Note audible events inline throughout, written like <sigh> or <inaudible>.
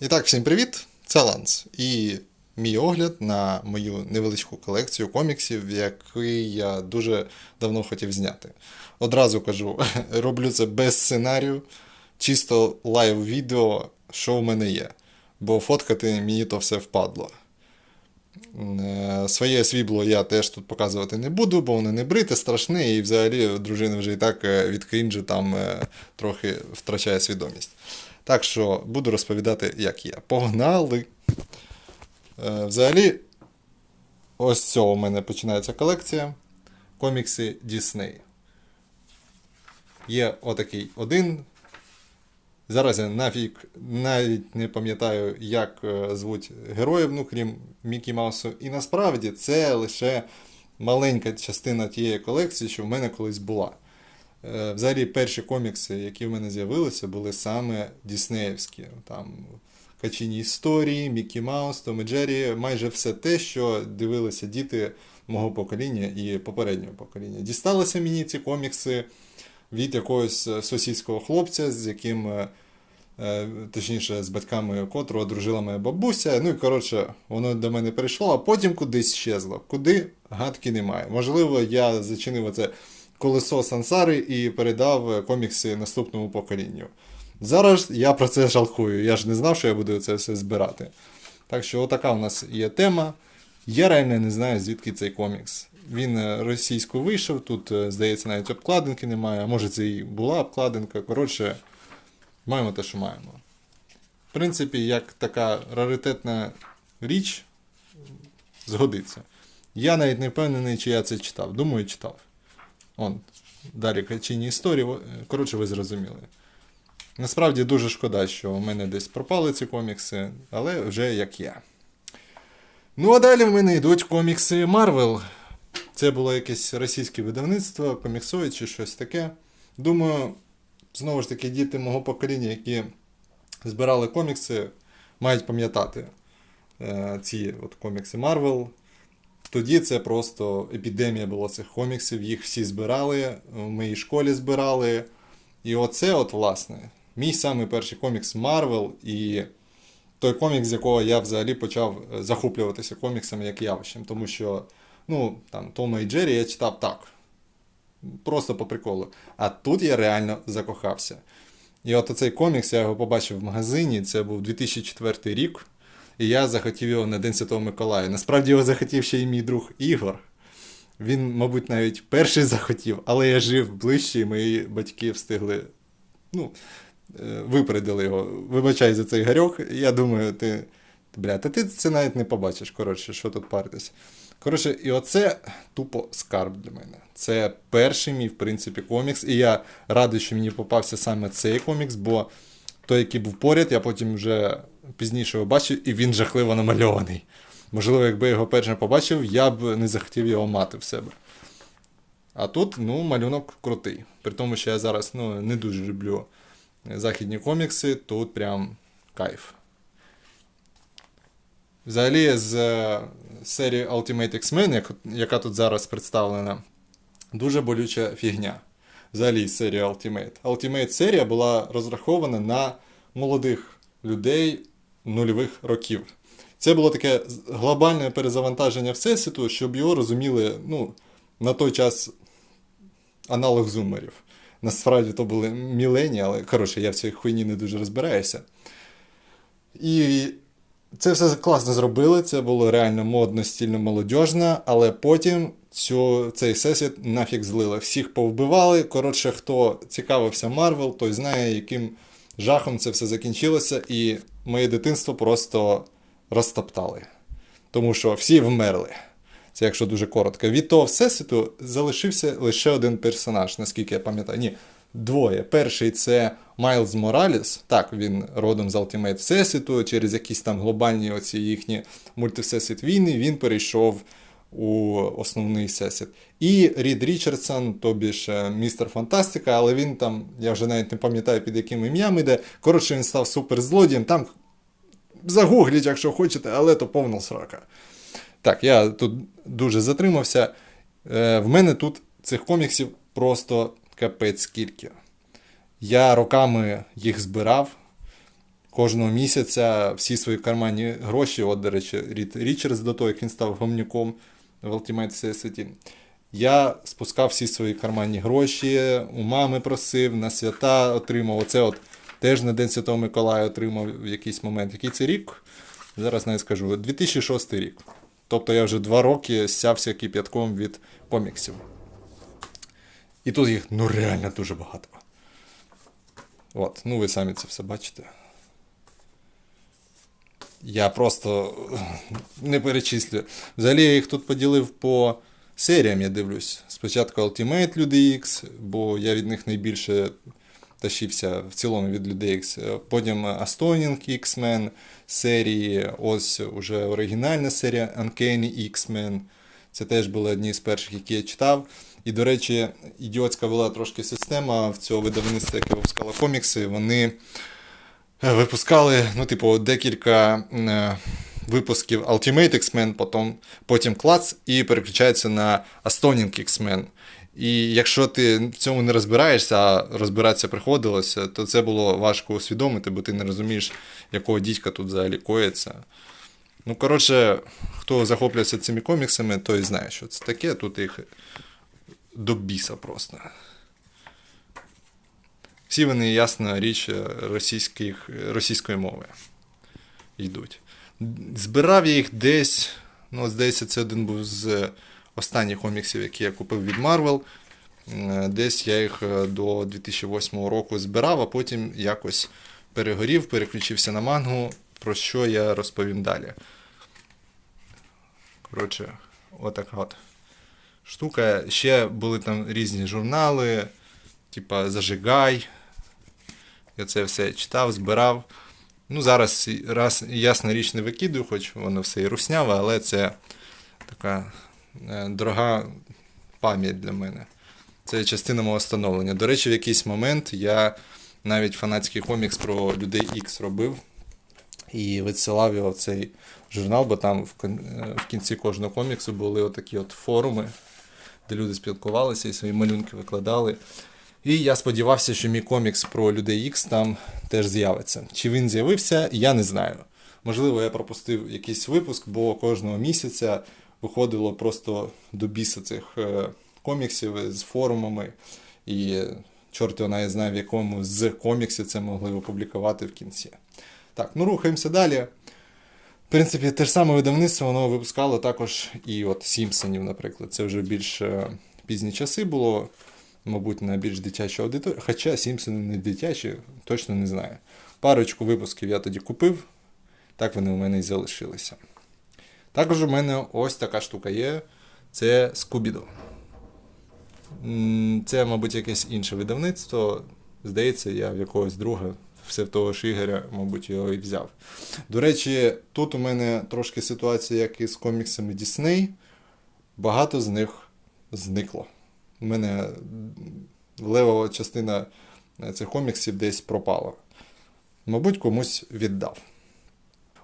І так, всім привіт! Це Ланс. І мій огляд на мою невеличку колекцію коміксів, який я дуже давно хотів зняти. Одразу кажу, <laughs> роблю це без сценарію, чисто лайв відео, що в мене є. Бо фоткати мені то все впадло. Е, Своє свібло я теж тут показувати не буду, бо воно не брите, страшне, і взагалі дружина вже і так е, від крінжу там е, трохи втрачає свідомість. Так що буду розповідати, як є. Погнали! Е, Взагалі, ось цього у мене починається колекція. Комікси Disney. Є отакий один. Зараз я нафіг навіть не пам'ятаю, як е, звуть героїв, ну крім Мікі Маусу. І насправді це лише маленька частина тієї колекції, що в мене колись була. Е, Взагалі, перші комікси, які в мене з'явилися, були саме діснеївські. Там Качині історії, Мікі Маус, Том і Джері, майже все те, що дивилися діти мого покоління і попереднього покоління. Дісталися мені ці комікси від якогось е, сусідського хлопця, з яким, е, точніше, з батьками котрого дружила моя бабуся. Ну і коротше, воно до мене прийшло, а потім кудись щезло. Куди гадки немає. Можливо, я зачинив оце колесо сансари і передав е, комікси наступному поколінню. Зараз я про це жалкую. Я ж не знав, що я буду це все збирати. Так що, отака у нас є тема. Я реально не знаю, звідки цей комікс. Він е, російською вийшов, тут, е, здається, навіть обкладинки немає, а може це і була обкладинка. Коротше, маємо те, що маємо. В принципі, як така раритетна річ, згодиться. Я навіть не впевнений, чи я це читав. Думаю, читав. Он, далі качині історії. Коротше, ви зрозуміли. Насправді дуже шкода, що у мене десь пропали ці комікси, але вже як є. Ну, а далі в мене йдуть комікси Marvel. Це було якесь російське видавництво, коміксоїд чи щось таке. Думаю, знову ж таки, діти мого покоління, які збирали комікси, мають пам'ятати е, ці от комікси Marvel. Тоді це просто епідемія була цих коміксів, їх всі збирали, в моїй школі збирали. І оце, от, власне, мій самий перший комікс Marvel, і той комікс, з якого я взагалі почав е, захоплюватися коміксами як явищем. Тому що, ну, там, Тома і Джері я читав так. Просто по приколу. А тут я реально закохався. І от цей комікс я його побачив в магазині, це був 2004 рік, і я захотів його на День Святого Миколая. Насправді його захотів ще і мій друг Ігор. Він, мабуть, навіть перший <laughs> захотів, але я жив ближче, і мої батьки встигли. Ну, е, випередили його. Вибачай за цей гарьок. Я думаю, ти. Бля, та ти це навіть не побачиш. Коротше, що тут паритись. Коротше, і оце тупо скарб для мене. Це перший мій, в принципі, комікс. І я радий, що мені попався саме цей комікс, бо той, який був поряд, я потім вже пізніше його бачив, і він жахливо намальований. Можливо, якби його перше побачив, я б не захотів його мати в себе. А тут, ну, малюнок крутий. При тому, що я зараз ну, не дуже люблю західні комікси, тут прям кайф. Взагалі, з е, серії Ultimate X-Men, яка тут зараз представлена, дуже болюча фігня. Взагалі, з серії Ultimate. Ultimate серія була розрахована на молодих людей нульових років. Це було таке глобальне перезавантаження Всесвіту, щоб його розуміли, ну, на той час аналог зумерів. Насправді то були мілені, але коротше, я в цій хуйні не дуже розбираюся. І це все класно зробили, це було реально модно, стільно, молодіжно, але потім цю, цей всесвіт нафіг злили. Всіх повбивали. Коротше, хто цікавився Марвел, той знає, яким жахом це все закінчилося, і моє дитинство просто розтоптали. Тому що всі вмерли. Це якщо дуже коротко. Від того всесвіту залишився лише один персонаж, наскільки я пам'ятаю. Ні, двоє. Перший це Майлз Мораліс. Так, він родом з Ultimate Всесвіту, через якісь там глобальні оці їхні мультивсесвіт війни він перейшов у основний всесвіт. І Рід Річардсон, тобі ж містер Фантастика, але він там, я вже навіть не пам'ятаю під яким ім'ям іде. Коротше, він став суперзлодієм. Там загугліть, якщо хочете, але то повна срака. Так, я тут дуже затримався. Е, в мене тут цих коміксів просто капець скільки. Я роками їх збирав. кожного місяця всі свої карманні гроші, от, до речі, Рід Річардс до того, як він став гомнюком в Ultimate Всесвіті. Я спускав всі свої карманні гроші, у мами просив, на свята отримав. Оце от теж на День Святого Миколая отримав в якийсь момент. Який це рік? Зараз навіть скажу. 2006 рік. Тобто я вже два роки сявся кип'ятком від коміксів. І тут їх ну реально дуже багато. От, ну ви самі це все бачите. Я просто не перечислю. Взагалі я їх тут поділив по серіям, я дивлюсь. Спочатку Ultimate Люди X, бо я від них найбільше тащився в цілому від Людей X. Потім Astounding X-Men серії, ось уже оригінальна серія Uncanny X-Men. Це теж були одні з перших, які я читав. І, до речі, ідіотська була трошки система в цього видавництва, яке випускало комікси. Вони е, випускали, ну, типу, декілька е, випусків Ultimate X-Men, потім, потім клац і переключається на Astounding X-Men. І якщо ти в цьому не розбираєшся, а розбиратися приходилося, то це було важко усвідомити, бо ти не розумієш, якого дідька тут взагалі коїться. Ну, коротше, хто захоплюється цими коміксами, той знає, що це таке. Тут їх до біса просто. Всі вони, ясна річ, російських, російської мови йдуть. Збирав я їх десь, ну, здається, це один був з останніх коміксів, які я купив від Marvel. Е, Десь я їх е, до 2008 року збирав, а потім якось перегорів, переключився на мангу, про що я розповім далі. Коротше, отака от штука. Ще були там різні журнали, типа Зажигай. Я це все читав, збирав. Ну, зараз раз, ясна річ не викидую, хоч воно все і русняве, але це така е, дорога пам'ять для мене. Це частина мого становлення. До речі, в якийсь момент я навіть фанатський комікс про людей X робив і відсилав його в цей журнал, бо там в, е, в кінці кожного коміксу були отакі от форуми, де люди спілкувалися і свої малюнки викладали. І я сподівався, що мій комікс про людей X там теж з'явиться. Чи він з'явився, я не знаю. Можливо, я пропустив якийсь випуск, бо кожного місяця виходило просто до біса цих е, коміксів з форумами. І чорт його навіть знає, в якому з коміксів це могли опублікувати в кінці. Так, ну рухаємося далі. В принципі, те ж саме видавництво воно випускало також і от Сімпсонів, наприклад. Це вже більш е, пізні часи було, мабуть, на більш дитячу аудиторію. Хоча Сімпсони не дитячі, точно не знаю. Парочку випусків я тоді купив, так вони у мене і залишилися. Також у мене ось така штука є. Це Скубідо. Це, мабуть, якесь інше видавництво. Здається, я в якогось друга, все в того ж Ігоря, мабуть, його і взяв. До речі, тут у мене трошки ситуація, як і з коміксами Disney. Багато з них зникло. У мене левова частина цих коміксів десь пропала. Мабуть, комусь віддав.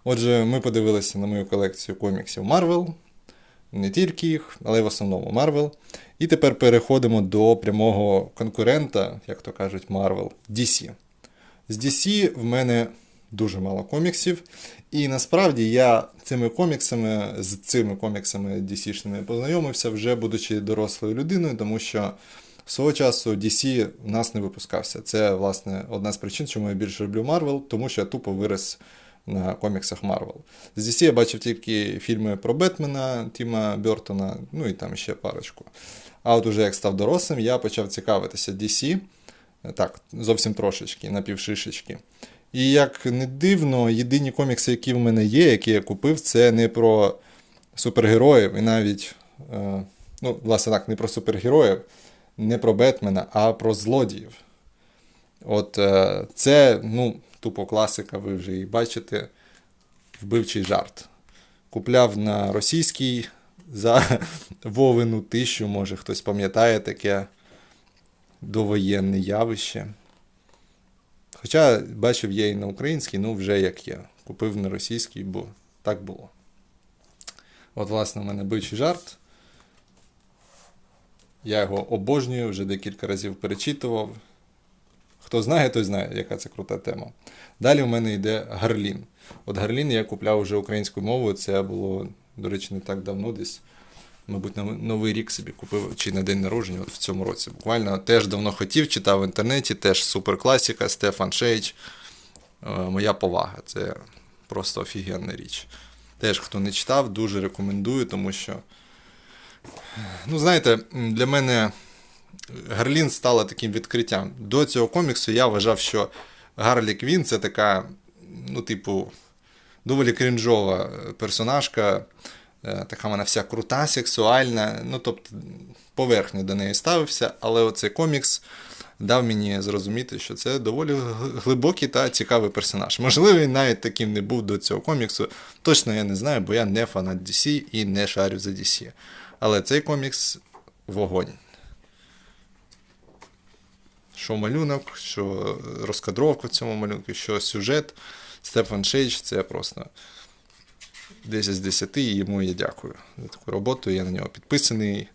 Отже, ми подивилися на мою колекцію коміксів Marvel, не тільки їх, але й в основному Marvel. І тепер переходимо до прямого конкурента, як то кажуть, Marvel, DC. З DC в мене дуже мало коміксів. І насправді я цими коміксами, з цими коміксами DC-шними познайомився, вже будучи дорослою людиною, тому що свого часу DC в нас не випускався. Це, власне, одна з причин, чому я більше люблю Marvel, тому що я тупо вирос на коміксах Marvel. З DC я бачив тільки фільми про Бетмена, Тіма Бертона, ну і там ще парочку. А от уже як став дорослим, я почав цікавитися DC. Так, зовсім трошечки, на півшишечки. І як не дивно, єдині комікси, які в мене є, які я купив, це не про супергероїв, і навіть, е, ну, власне так, не про супергероїв, не про Бетмена, а про злодіїв. От е, це, ну, тупо класика, ви вже її бачите. Вбивчий жарт. Купляв на російській за <laughs> Вовину тисячу, може хтось пам'ятає таке довоєнне явище. Хоча бачив є і на українській, ну вже як є. Купив на російській, бо так було. От, власне, у мене бичий жарт. Я його обожнюю, вже декілька разів перечитував. Хто знає, той знає, яка це крута тема. Далі в мене йде Гарлін. От Гарлін я купляв вже українською мовою. Це було, до речі, не так давно десь. Мабуть, Новий рік собі купив чи на день народження, от в цьому році. Буквально теж давно хотів, читав в інтернеті, теж суперкласіка, Стефан Шейдж. Е, Моя повага. Це просто офігенна річ. Теж, хто не читав, дуже рекомендую, тому що. Ну, знаєте, для мене Гарлін стала таким відкриттям. До цього коміксу я вважав, що Гарлі Квін це така, ну, типу, доволі крінжова персонажка. Е, Така вона вся крута, сексуальна. Ну, тобто, поверхньо до неї ставився, але оцей комікс дав мені зрозуміти, що це доволі глибокий та цікавий персонаж. Можливо, він навіть таким не був до цього коміксу. Точно я не знаю, бо я не фанат DC і не шарю за DC. Але цей комікс вогонь. Що малюнок, що розкадровка в цьому малюнку, що сюжет. Стефан Шейдж це просто 10 з 10, і йому я дякую за таку роботу. Я на нього підписаний.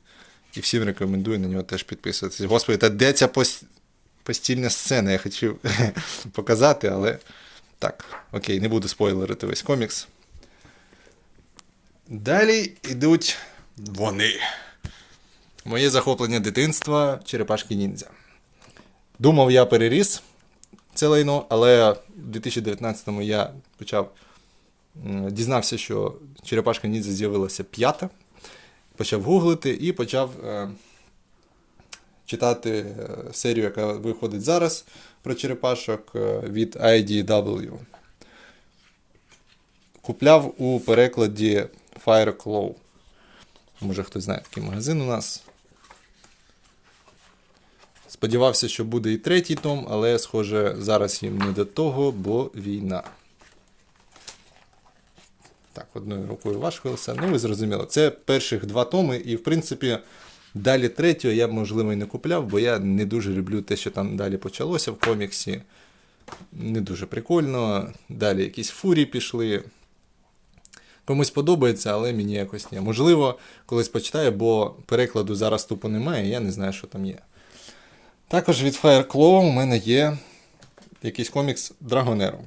І всім рекомендую на нього теж підписуватися. Господи, та де ця постільна сцена? Я хотів <laughs> показати, але так, окей, не буду спойлерити весь комікс. Далі йдуть вони. Моє захоплення дитинства Черепашки ніндзя. Думав, я переріс це лайно, але в 2019-му я почав дізнався, що Черепашка ніндзя з'явилася п'ята. Почав гуглити і почав е, читати е, серію, яка виходить зараз про черепашок е, від IDW. Купляв у перекладі Fireclaw. Може хтось знає такий магазин у нас. Сподівався, що буде і третій том, але, схоже, зараз їм не до того, бо війна. Так, одною рукою важко. Ну, ви зрозуміли. Це перших два томи, і, в принципі, далі третього я б, можливо, і не купляв, бо я не дуже люблю те, що там далі почалося в коміксі. Не дуже прикольно. Далі якісь фурі пішли. Комусь подобається, але мені якось ні. Можливо, колись почитаю, бо перекладу зараз тупо немає, і я не знаю, що там є. Також від Fireclaw у мене є якийсь комікс Драгонеро.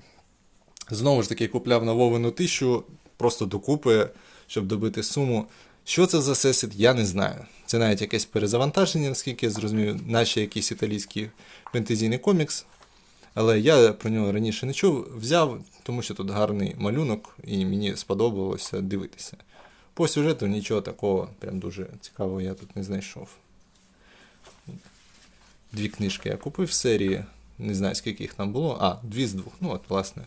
Знову ж таки, купляв на Вовину тисячу, просто докупи, щоб добити суму. Що це за сесід, я не знаю. Це навіть якесь перезавантаження, наскільки я зрозумів, наче якийсь італійський фентезійний комікс. Але я про нього раніше не чув, взяв, тому що тут гарний малюнок, і мені сподобалося дивитися. По сюжету нічого такого прям дуже цікавого я тут не знайшов. Дві книжки я купив в серії, не знаю скільки їх там було. А, дві з двох. Ну, от, власне,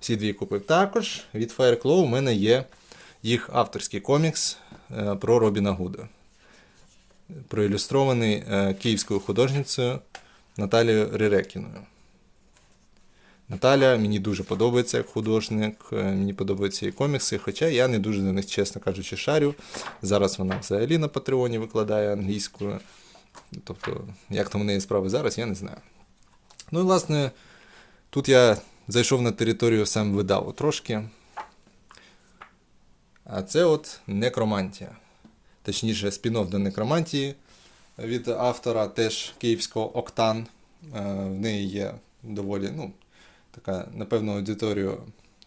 всі дві купив. Також від Fireclaw у мене є їх авторський комікс е, про Робіна Гуда. Проілюстрований е, київською художницею Наталією Ререкіною. Наталя мені дуже подобається як художник, е, мені подобаються її комікси, хоча я не дуже за них, чесно кажучи, шарю. Зараз вона взагалі на Патреоні викладає англійською. Тобто, як там у неї справи зараз, я не знаю. Ну і власне, тут я зайшов на територію сам видаву трошки. А це от некромантія. Точніше, спін-офф до некромантії від автора теж київського Октан. Е, В неї є доволі, ну, така, напевно, аудиторію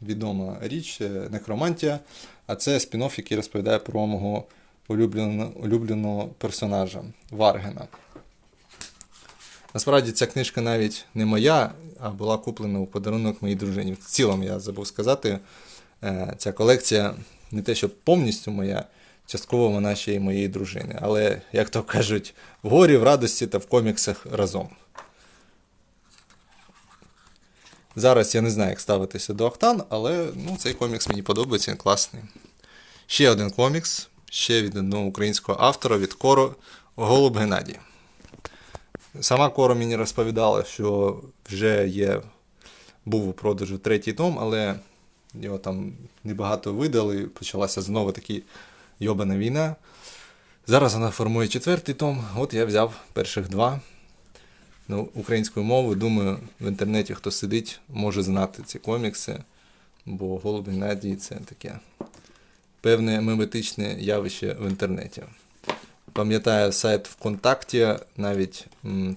відома річ е, некромантія. А це спін-офф, який розповідає про мого улюбленого, улюбленого персонажа Варгена. Насправді ця книжка навіть не моя, а була куплена у подарунок моїй дружині. В цілому, я забув сказати, е, ця колекція не те, що повністю моя, частково вона ще й моєї дружини. Але, як то кажуть, в горі, в радості та в коміксах разом. Зараз я не знаю, як ставитися до Октан, але ну, цей комікс мені подобається, він класний. Ще один комікс, ще від одного українського автора від Коро Голуб Геннадій. Сама Коро мені розповідала, що вже є, був у продажу третій том, але його там небагато видали, почалася знову таки йобана війна. Зараз вона формує четвертий том, от я взяв перших два. Ну, українською мовою, думаю, в інтернеті хто сидить, може знати ці комікси, бо Голуб Геннадій це таке певне меметичне явище в інтернеті. Пам'ятаю сайт ВКонтакті, навіть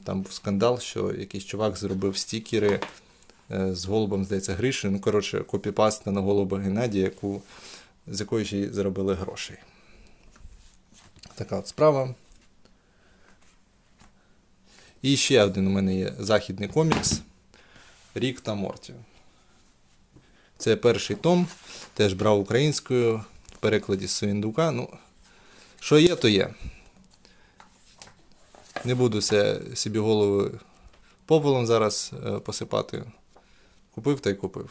там був скандал, що якийсь чувак зробив стікери е, з голубом, здається, Гришею. Ну, коротше, копіпаста на голуба Геннадія, яку, з якої ще й заробили грошей. Така от справа. І ще один у мене є західний комікс Рік та Морті. Це перший том. Теж брав українською в перекладі з Суіндука. Ну, що є, то є. Не буду це собі голову попелом зараз е, посипати. Купив та й купив.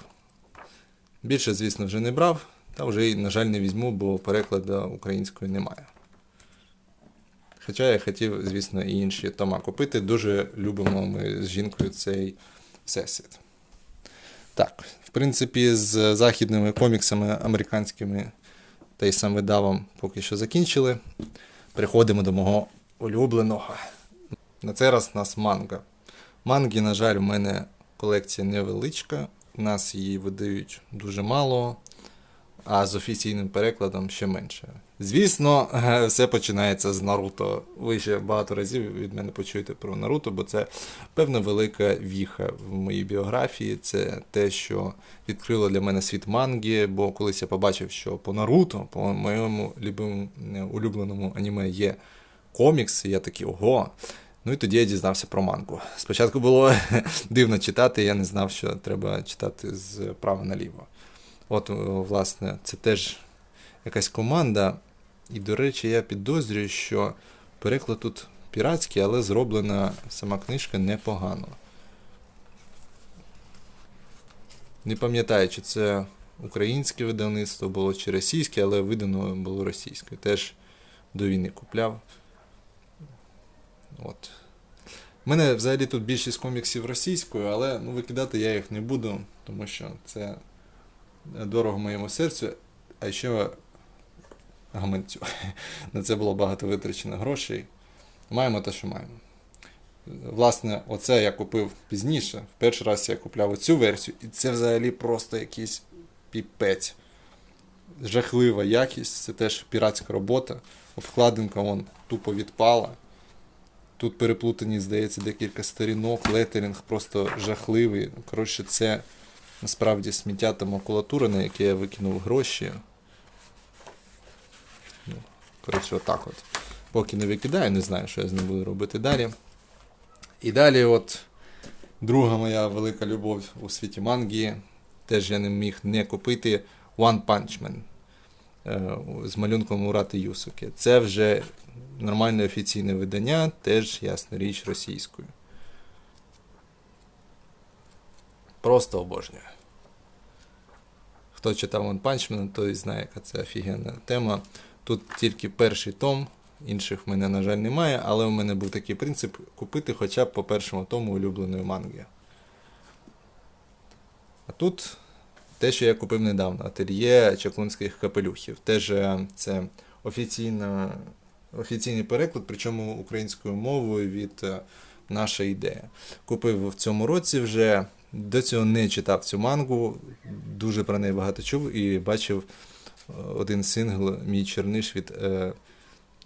Більше, звісно, вже не брав, та вже й, на жаль, не візьму, бо перекладу української немає. Хоча я хотів, звісно, і інші тома купити. Дуже любимо ми з жінкою цей всесвіт. Так, в принципі, з західними коміксами американськими та й сам видавом поки що закінчили. Переходимо до мого улюбленого. На цей раз у нас манга. Манги, на жаль, в мене колекція невеличка. Нас її видають дуже мало, а з офіційним перекладом ще менше. Звісно, <laughs> все починається з Наруто. Ви ще багато разів від мене почуєте про Наруто, бо це певна велика віха в моїй біографії. Це те, що відкрило для мене світ манги, бо колись я побачив, що по Наруто, по моєму любим, улюбленому аніме є комікс, я такий ого. Ну і тоді я дізнався про мангу. Спочатку було <laughs> дивно читати, я не знав, що треба читати з права наліво. От, власне, це теж якась команда. І, до речі, я підозрюю, що переклад тут піратський, але зроблена сама книжка непогано. Не пам'ятаю, чи це українське видавництво було чи російське, але видано було російське. Теж до війни купляв. От. Мене взагалі тут більшість коміксів російською, але ну, викидати я їх не буду, тому що це дорого моєму серцю, а ще гаманцю. <laughs> На це було багато витрачено грошей. Маємо те, що маємо. Власне, оце я купив пізніше. В перший раз я купляв оцю версію, і це взагалі просто якийсь піпець. Жахлива якість, це теж піратська робота. Обкладинка вон тупо відпала. Тут переплутані, здається, декілька сторінок, летеринг просто жахливий. Коротше, це насправді сміття та макулатура, на яке я викинув гроші. Ну, коротше, отак от. Поки не викидаю, не знаю, що я з ним буду робити далі. І далі, от, друга моя велика любов у світі мангі. Теж я не міг не купити One Punch Man з малюнком Урати Юсуки. Це вже нормальне офіційне видання, теж ясна річ російською. Просто обожнюю. Хто читав One Punch Man, той знає, яка це офігенна тема. Тут тільки перший том, інших в мене, на жаль, немає, але у мене був такий принцип купити хоча б по першому тому улюбленої манги. А тут те, що я купив недавно, ательє чаклунських капелюхів. Теж е, це офіційна, офіційний переклад, причому українською мовою від е, наша ідея. Купив в цьому році вже. До цього не читав цю мангу, дуже про неї багато чув і бачив е, один сингл, мій черниш від е,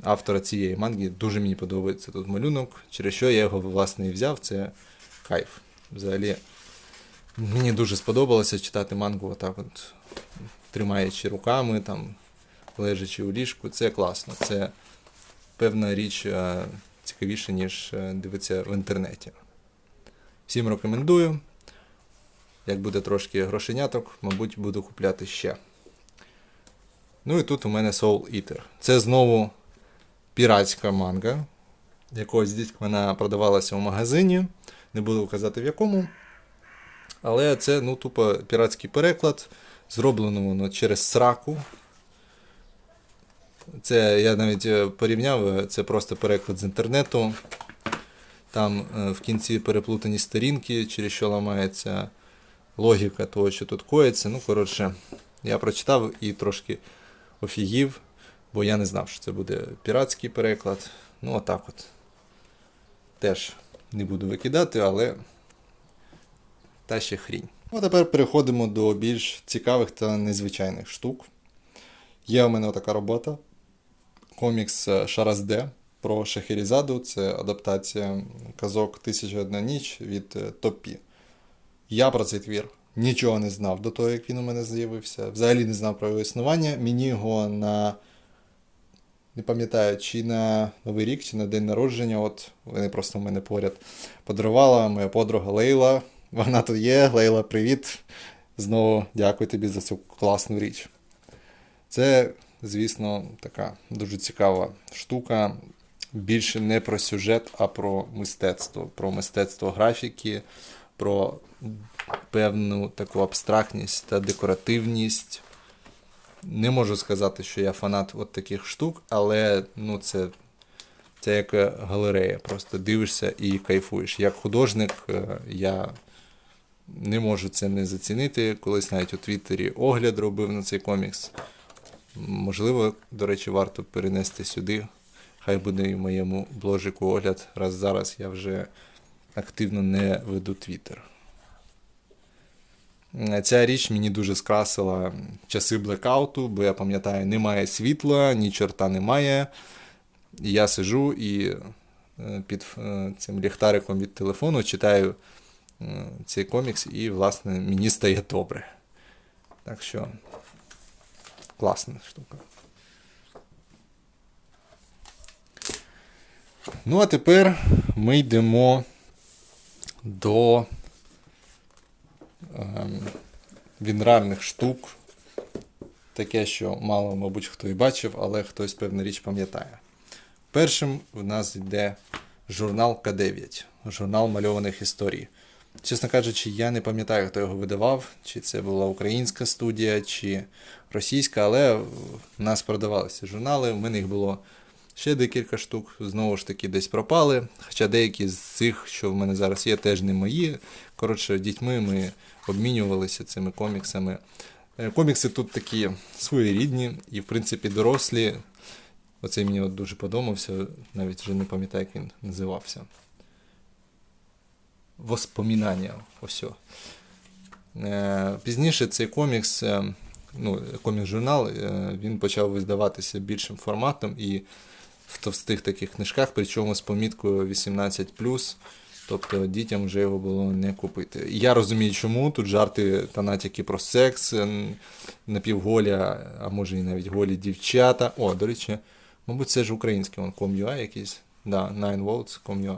автора цієї манги. Дуже мені подобається тут малюнок, через що я його власне і взяв. Це кайф. Взагалі, мені дуже сподобалося читати мангу отак, от, тримаючи руками, там, лежачи у ліжку. Це класно. Це певна річ е, цікавіша, ніж е, дивитися в інтернеті. Всім рекомендую. Як буде трошки грошеняток, мабуть, буду купляти ще. Ну і тут у мене Soul Eater. Це знову піратська манга. Якогось дітька вона продавалася в магазині. Не буду казати в якому. Але це ну, тупо піратський переклад. Зроблено воно через сраку. Це я навіть е, порівняв, це просто переклад з інтернету. Там е, в кінці переплутані сторінки, через що ламається логіка того, що тут коїться. Ну, коротше, я прочитав і трошки офігів, бо я не знав, що це буде піратський переклад. Ну, отак от. Теж не буду викидати, але та ще хрінь. Ну, а тепер переходимо до більш цікавих та незвичайних штук. Є у мене така робота. Комікс Шаразде. про Шахерізаду. Це адаптація казок Тисяча одна ніч від е, Топі. Я про цей твір нічого не знав до того, як він у мене з'явився. Взагалі не знав про його існування. Мені його на. Не пам'ятаю, чи на Новий рік, чи на день народження. От вони просто в мене поряд подарувала моя подруга Лейла. Вона тут є. Лейла, привіт. Знову дякую тобі за цю класну річ. Це, звісно, така дуже цікава штука. Більше не про сюжет, а про мистецтво, про мистецтво графіки, про певну таку абстрактність та декоративність. Не можу сказати, що я фанат от таких штук, але ну, це, це як галерея. Просто дивишся і кайфуєш. Як художник, е, я не можу це не зацінити. Колись навіть у Твіттері огляд робив на цей комікс. Можливо, до речі, варто перенести сюди. Хай буде і в моєму бложику огляд, раз зараз я вже активно не веду Твіттер. Ця річ мені дуже скрасила часи блекауту, бо я пам'ятаю, немає світла, ні чорта немає. І я сижу і е, під е, цим ліхтариком від телефону читаю цей комікс, і, власне, мені стає добре. Так що класна штука. Ну, а тепер ми йдемо до ем, вінрарних штук. Таке, що мало, мабуть, хто і бачив, але хтось певна річ пам'ятає. Першим в нас йде журнал К9, журнал мальованих історій. Чесно кажучи, я не пам'ятаю, хто його видавав, чи це була українська студія, чи російська, але в нас продавалися журнали. У мене їх було ще декілька штук, знову ж таки, десь пропали. Хоча деякі з цих, що в мене зараз є, теж не мої. Коротше, дітьми ми обмінювалися цими коміксами. Е, Комікси тут такі своєрідні і, в принципі, дорослі. Оцей мені от дуже подобався, навіть вже не пам'ятаю, як він називався. Воспомінання. Ось. Е, Пізніше цей комікс, е, ну, комікс-журнал, е, він почав видаватися більшим форматом і в товстих таких книжках, причому з поміткою 18. Тобто дітям вже його було не купити. І Я розумію, чому тут жарти та натяки про секс, напівголя, а може і навіть голі дівчата. О, до речі, мабуть, це ж український он com.ua якийсь. Да, Nine Volts com.ua.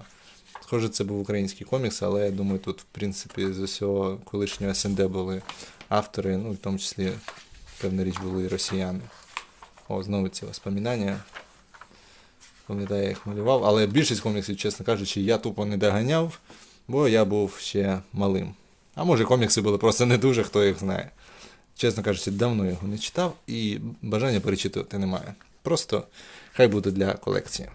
Схоже, це був український комікс, але я думаю, тут, в принципі, з усього колишнього СНД були автори, ну, в тому числі, певна річ, були і росіяни. О, знову ці воспоминання. Пам'ятаю, я їх малював, але більшість коміксів, чесно кажучи, я тупо не доганяв, бо я був ще малим. А може комікси були просто не дуже, хто їх знає. Чесно кажучи, давно його не читав і бажання перечитувати немає. Просто хай буде для колекції.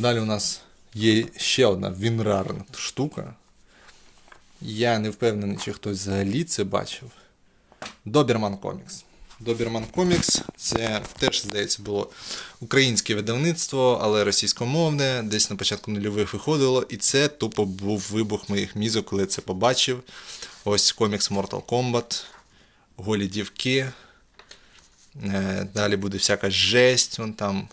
Далі у нас є ще одна вінрарна штука. Я не впевнений, чи хтось взагалі це бачив. Доберман Комікс. Доберман Комікс це теж, здається, було українське видавництво, але російськомовне, десь на початку нульових виходило, і це тупо був вибух моїх мізок, коли це побачив. Ось комікс Mortal Kombat, голі дівки. Е, Далі буде всяка жесть, вон там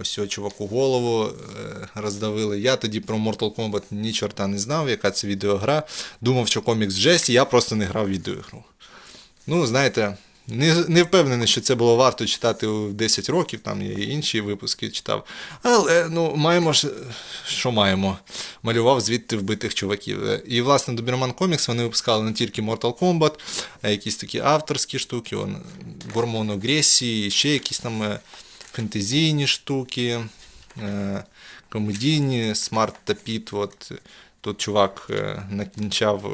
ось цього чуваку голову е, роздавили. Я тоді про Mortal Kombat ні чорта не знав, яка це відеогра. Думав, що комікс жесть, і я просто не грав в відеоігру. Ну, знаєте, не, не впевнений, що це було варто читати у 10 років, там я і інші випуски читав. Але ну, маємо ж, що маємо. Малював звідти вбитих чуваків. Е, І, власне, Доберман Комікс вони випускали не тільки Mortal Kombat, а якісь такі авторські штуки, он, гормон агресії, ще якісь там е, фентезійні штуки, е, комедійні, смарт та піт. Тут чувак е, накінчав е,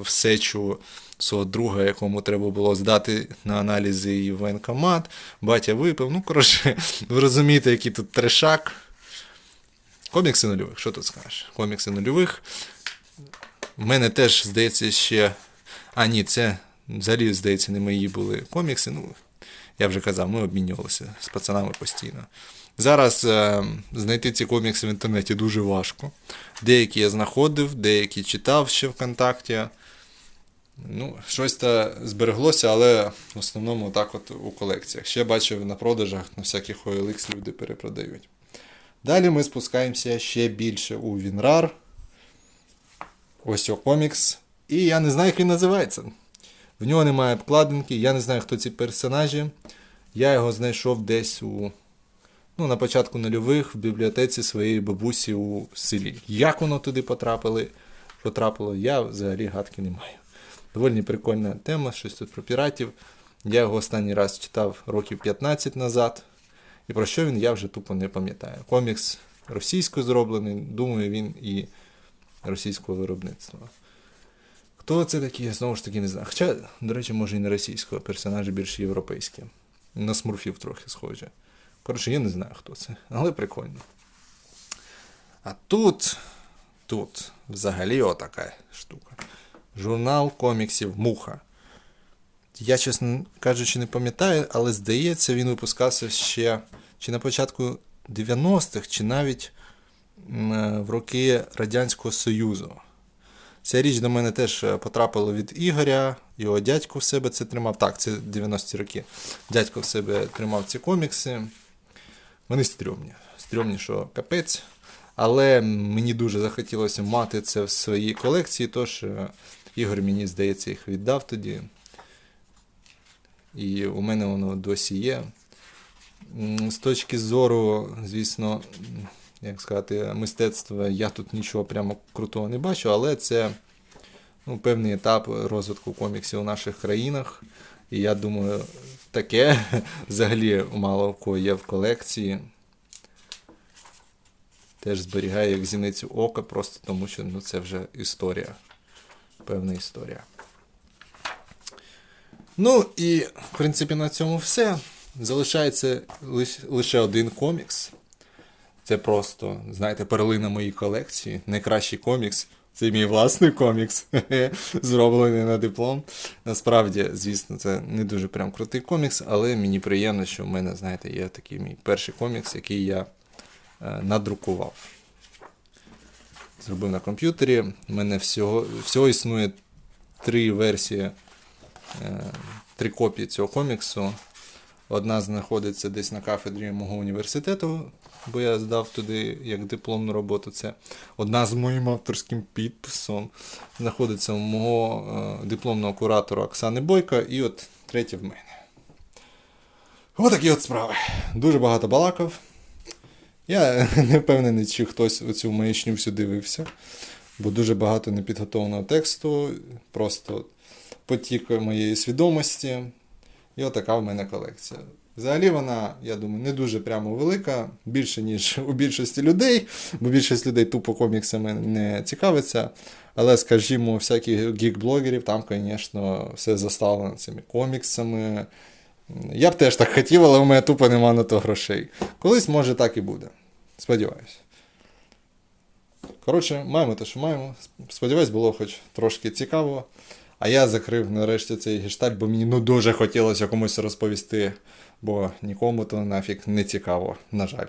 в сечу свого друга, якому треба було здати на аналізи і воєнкомат. Батя випив. Ну, коротше, ви розумієте, який тут трешак. Комікси нульових, що тут скажеш? Комікси нульових. У мене теж, здається, ще. А, ні, це взагалі, здається, не мої були комікси. Ну, я вже казав, ми обмінювалися з пацанами постійно. Зараз е, знайти ці комікси в інтернеті дуже важко. Деякі я знаходив, деякі читав ще ВКонтакті. Ну, щось то збереглося, але в основному так от у колекціях. Ще бачив на продажах на всяких OLX люди перепродають. Далі ми спускаємося ще більше у Вінрар. Ось о комікс. І я не знаю, як він називається. В нього немає обкладинки, я не знаю, хто ці персонажі. Я його знайшов десь у. Ну, на початку нульових в бібліотеці своєї бабусі у селі. Як воно туди потрапили, потрапило, я взагалі гадки не маю. Доволі прикольна тема, щось тут про піратів. Я його останній раз читав років 15 назад. І про що він я вже тупо не пам'ятаю. Комікс російською зроблений, думаю, він і російського виробництва. Хто це такі, знову ж таки не знаю. Хоча, до речі, може і не російського, персонажі більш європейські. На смурфів трохи схожі. Коротше, я не знаю, хто це, але прикольно. А тут, тут взагалі отака штука. Журнал коміксів Муха. Я, чесно кажучи, не пам'ятаю, але здається, він випускався ще чи на початку 90-х, чи навіть е, в роки Радянського Союзу. Ця річ до мене теж е, потрапила від Ігоря, його дядько в себе це тримав. Так, це 90-ті роки. Дядько в себе тримав ці комікси. Вони стрьомні. Стрьомні, що капець. Але мені дуже захотілося мати це в своїй колекції, тож е, Ігор мені, здається, їх віддав тоді. І у мене воно досі є. З точки зору, звісно, як сказати, мистецтва, я тут нічого прямо крутого не бачу, але це ну, певний етап розвитку коміксів у наших країнах. І я думаю, таке <laughs> взагалі мало в кого є в колекції. Теж зберігаю як зіницю ока, просто тому що ну, це вже історія. Певна історія. Ну і, в принципі, на цьому все. Залишається лише один комікс. Це просто, знаєте, перлина моїй колекції. Найкращий комікс. Це мій власний комікс, <laughs> зроблений на диплом. Насправді, звісно, це не дуже прям крутий комікс, але мені приємно, що в мене, знаєте, є такий мій перший комікс, який я е, надрукував. Зробив на комп'ютері. У мене всього, всього існує три версії, е, три копії цього коміксу. Одна знаходиться десь на кафедрі мого університету, бо я здав туди як дипломну роботу. Це одна з моїм авторським підписом. Знаходиться у мого е, дипломного куратора Оксани Бойка, і от третя в мене. Отакі от справи. Дуже багато балакав. Я <laughs> не впевнений, чи хтось оцю маячню всю дивився, бо дуже багато непідготовленого тексту, просто потік моєї свідомості. І отака в мене колекція. Взагалі вона, я думаю, не дуже прямо велика, більше, ніж <laughs> у більшості людей, бо більшість людей тупо коміксами не цікавиться. Але, скажімо, всяких гік-блогерів, там, звісно, все заставлено цими коміксами. Я б теж так хотів, але у мене тупо нема на то грошей. Колись, може, так і буде. Сподіваюсь. Коротше, маємо те, що маємо. Сподіваюсь, було хоч трошки цікаво. А я закрив нарешті цей гештальт, бо мені ну дуже хотілося комусь розповісти, бо нікому то нафіг не цікаво, на жаль.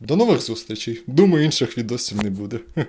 До нових зустрічей. Думаю, інших відосів не буде. <laughs>